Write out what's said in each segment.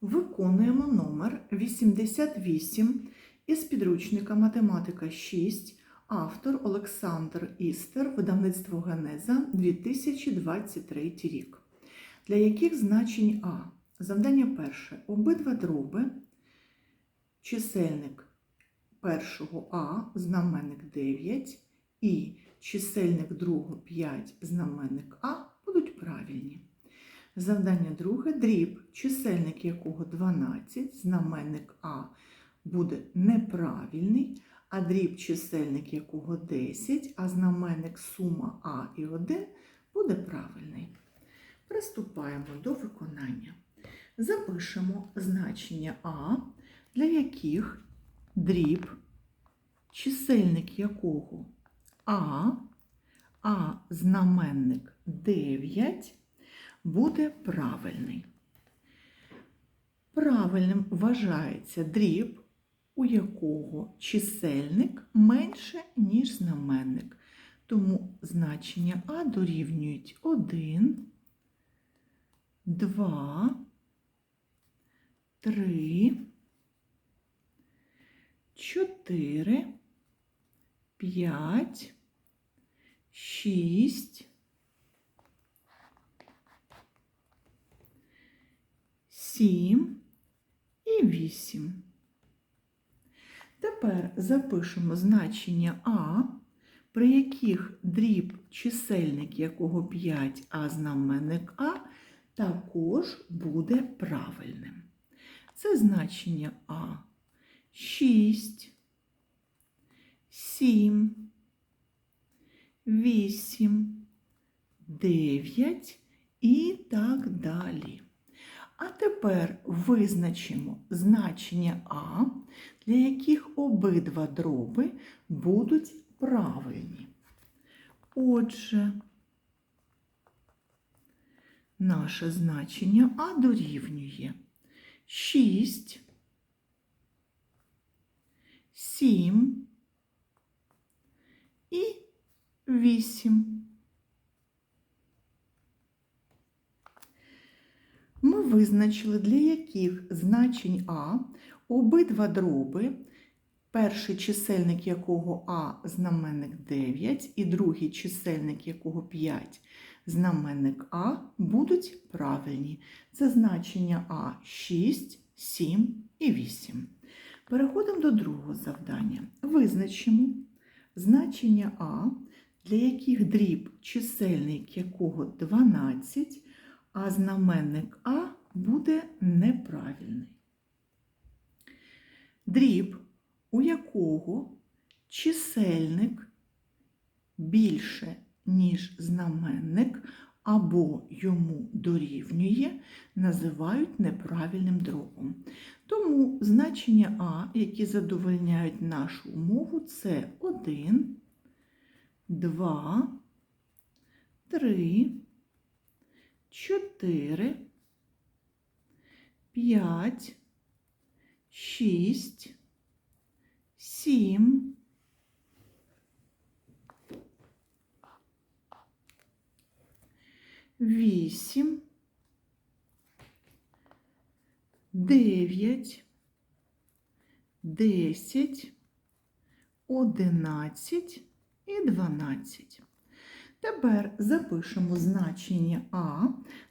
Виконуємо номер 88 із підручника Математика 6, автор Олександр Істер, видавництво Генеза 2023 рік. Для яких значень А? Завдання перше. Обидва дроби, чисельник першого А, знаменник 9 і чисельник другого 5, знаменник А будуть правильні. Завдання друге дріб, чисельник якого 12, знаменник А буде неправильний, а дріб чисельник якого 10, а знаменник сума А і 1 буде правильний. Приступаємо до виконання. Запишемо значення А, для яких дріб, чисельник якого А, а знаменник 9 буде правильний. Правильним вважається дріб, у якого чисельник менше, ніж знаменник. Тому значення А дорівнюють 1, 2, 3, 4, 5, 6, 7 і 8. Тепер запишемо значення А, при яких дріб чисельник якого 5, а знаменник А також буде правильним. Це значення А 6, 7, 8, 9 і так далі. Тепер визначимо значення А, для яких обидва дроби будуть правильні. Отже, наше значення А дорівнює 6, 7 і 8. Ми визначили, для яких значень А обидва дроби, перший чисельник якого А знаменник 9 і другий чисельник якого 5 знаменник А будуть правильні. Це значення А 6, 7 і 8. Переходимо до другого завдання. Визначимо значення А, для яких дріб чисельник якого 12 а знаменник А буде неправильний. Дріб, у якого чисельник більше, ніж знаменник, або йому дорівнює, називають неправильним дробом. Тому значення А, які задовольняють нашу умову, це 1, 2, 3, 4, 5, 6, 7, 8, 9, 10, 11 і 12. Тепер запишемо значення А,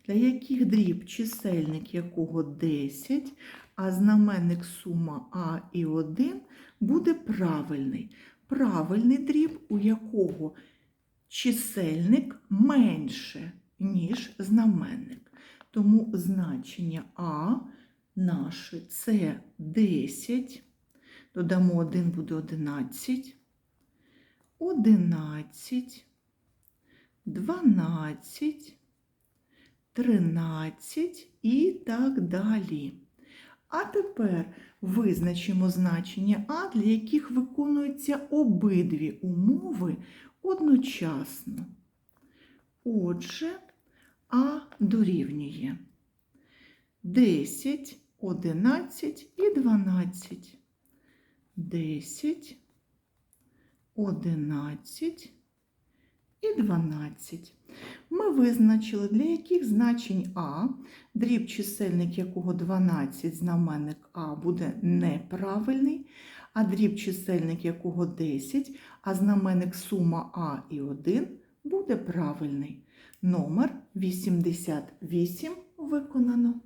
для яких дріб чисельник якого 10, а знаменник сума А і 1 буде правильний. Правильний дріб, у якого чисельник менше, ніж знаменник. Тому значення А наше це 10, додамо 1 буде 11, 11, 12, 13 і так далі. А тепер визначимо значення А, для яких виконуються обидві умови одночасно. Отже, А дорівнює 10, 11 і 12. 10, 11 і 12. Ми визначили, для яких значень А, дріб чисельник якого 12, знаменник А буде неправильний, а дріб чисельник якого 10, а знаменник сума А і 1 буде правильний. Номер 88 виконано.